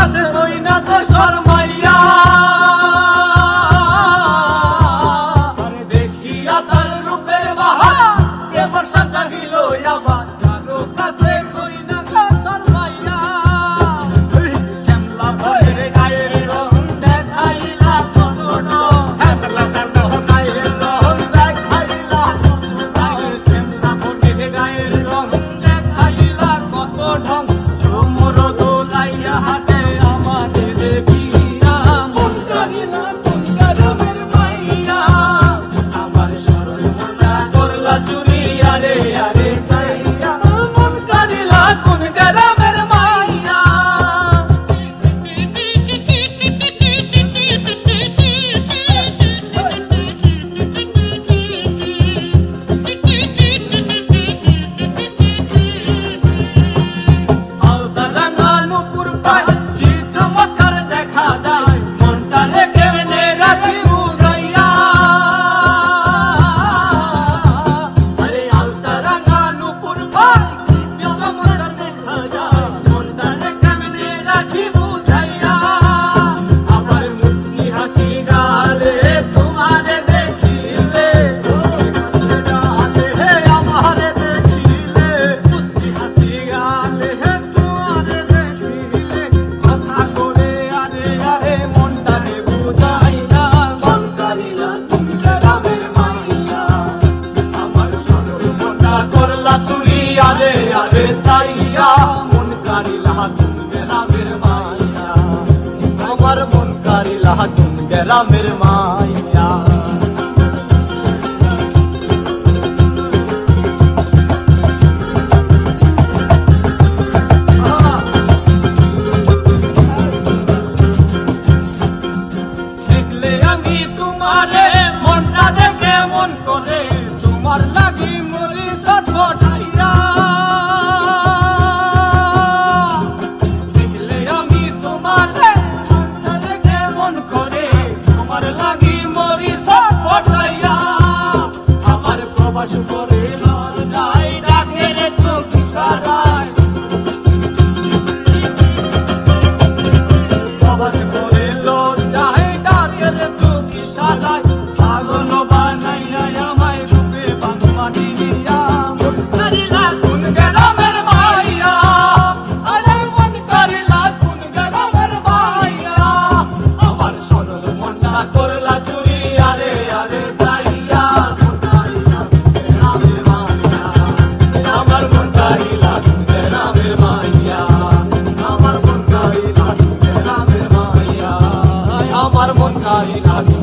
কাছে হই না তো শর্ম। la ciudad. হাজুম গেলামের মাইয়া আমি Marinati.